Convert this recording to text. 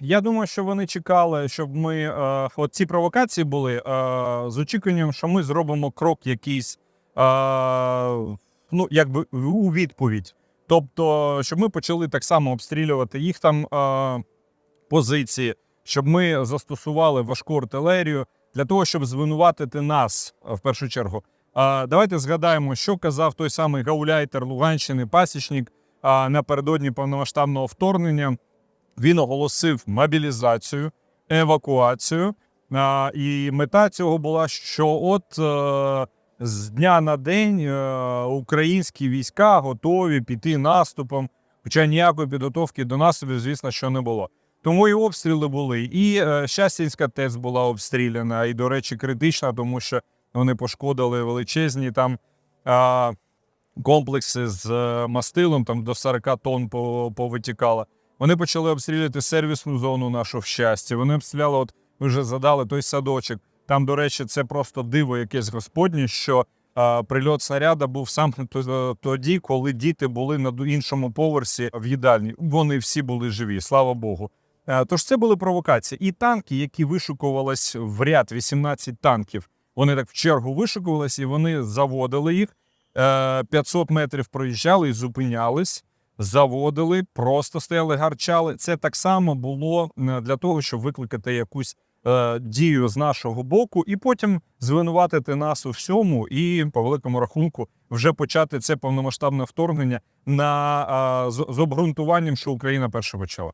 Я думаю, що вони чекали, щоб ми е, от ці провокації були е, з очікуванням, що ми зробимо крок якийсь, е, ну якби у відповідь. Тобто, щоб ми почали так само обстрілювати їх там е, позиції, щоб ми застосували важку артилерію для того, щоб звинуватити нас е, в першу чергу. Е, давайте згадаємо, що казав той самий гауляйтер Луганщини, пасічник е, напередодні повномасштабного вторгнення. Він оголосив мобілізацію, евакуацію. А, і мета цього була, що от е, з дня на день е, українські війська готові піти наступом, хоча ніякої підготовки до наступів, звісно, що не було. Тому і обстріли були. І е, Щастінська ТЕЦ була обстріляна, і, до речі, критична, тому що вони пошкодили величезні там. А, комплекси з е, мастилом, там до 40 тонн по- повитікало. Вони почали обстрілювати сервісну зону нашу в щасті. Вони обстріляли, от ви вже задали той садочок. Там, до речі, це просто диво якесь господнє, що а, прильот снаряда був сам т- тоді, коли діти були на іншому поверсі в їдальні. Вони всі були живі, слава Богу. Е, Тож це були провокації. І танки, які вишукувались в ряд 18 танків, вони так в чергу вишукувались і вони заводили їх. Е, 500 метрів проїжджали і зупинялись, заводили, просто стояли, гарчали. Це так само було для того, щоб викликати якусь е, дію з нашого боку, і потім звинуватити нас у всьому, і по великому рахунку вже почати це повномасштабне вторгнення на е, з, з обґрунтуванням, що Україна перша почала.